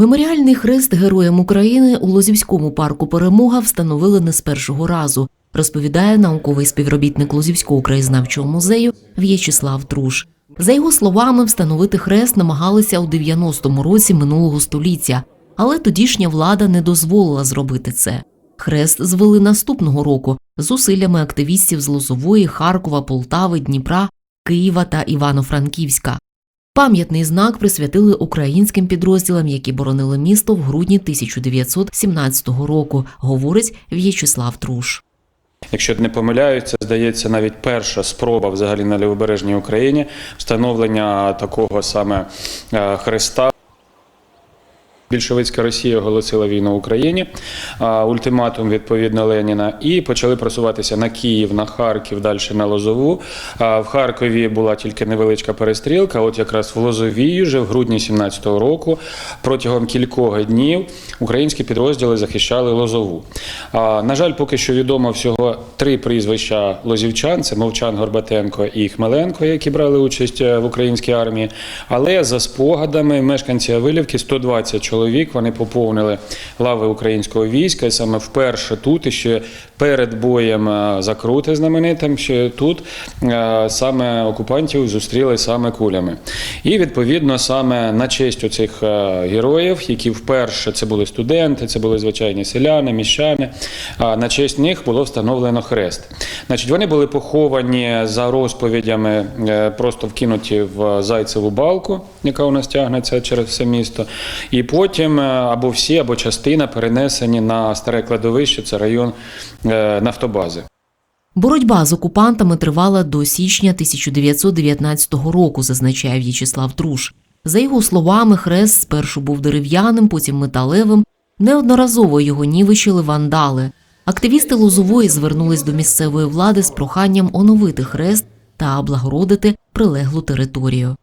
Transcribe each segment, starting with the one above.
Меморіальний хрест Героям України у Лозівському парку Перемога встановили не з першого разу, розповідає науковий співробітник Лозівського краєзнавчого музею В'ячеслав Труш. За його словами, встановити хрест намагалися у 90-му році минулого століття, але тодішня влада не дозволила зробити це. Хрест звели наступного року з усиллями активістів з Лозової, Харкова, Полтави, Дніпра, Києва та Івано-Франківська. Пам'ятний знак присвятили українським підрозділам, які боронили місто в грудні 1917 року, говорить В'ячеслав Труш. Якщо не помиляються, здається, навіть перша спроба взагалі на лівобережній Україні встановлення такого саме е, хреста. Більшовицька Росія оголосила війну Україні, ультиматум відповідно Леніна, і почали просуватися на Київ, на Харків, далі на Лозову. В Харкові була тільки невеличка перестрілка. От якраз в Лозовій, вже в грудні 17-го року, протягом кількох днів українські підрозділи захищали Лозову. На жаль, поки що відомо всього три прізвища лозівчан: це Мовчан Горбатенко і Хмеленко, які брали участь е, в українській армії. Але за спогадами мешканці Авилівки 120 чоловік вони поповнили лави українського війська. І саме вперше тут і ще перед боєм е, за Крути знаменитим, ще тут е, саме окупантів зустріли саме кулями. І відповідно саме на честь оцих е, героїв, які вперше це були студенти, це були звичайні селяни, міщани. А на честь них було встановлено хрест. Значить, вони були поховані за розповідями, просто вкинуті в Зайцеву балку, яка у нас тягнеться через все місто. І потім е, або всі, або частина перенесені на старе кладовище, це район е, нафтобази. Боротьба з окупантами тривала до січня 1919 року, зазначає В'ячеслав Труш. За його словами, хрест спершу був дерев'яним, потім металевим. Неодноразово його нівечили вандали. Активісти Лозової звернулись до місцевої влади з проханням оновити хрест та облагородити прилеглу територію.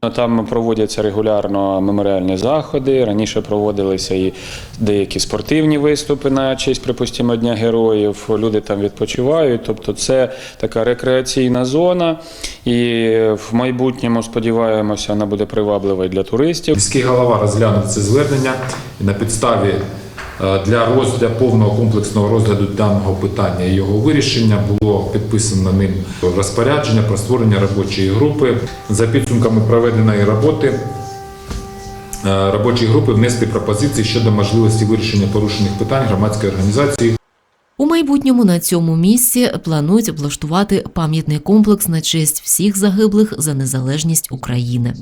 Там проводяться регулярно меморіальні заходи. Раніше проводилися і деякі спортивні виступи на честь, припустимо, Дня героїв. Люди там відпочивають. Тобто, це така рекреаційна зона, і в майбутньому сподіваємося, вона буде привабливою для туристів. Міський голова розглянув це звернення на підставі для розгляду повного комплексного розгляду даного питання і його вирішення було підписано ним розпорядження про створення робочої групи. За підсумками проведеної роботи е, робочої групи внести пропозиції щодо можливості вирішення порушених питань громадської організації У майбутньому на цьому місці планують облаштувати пам'ятний комплекс на честь всіх загиблих за незалежність України.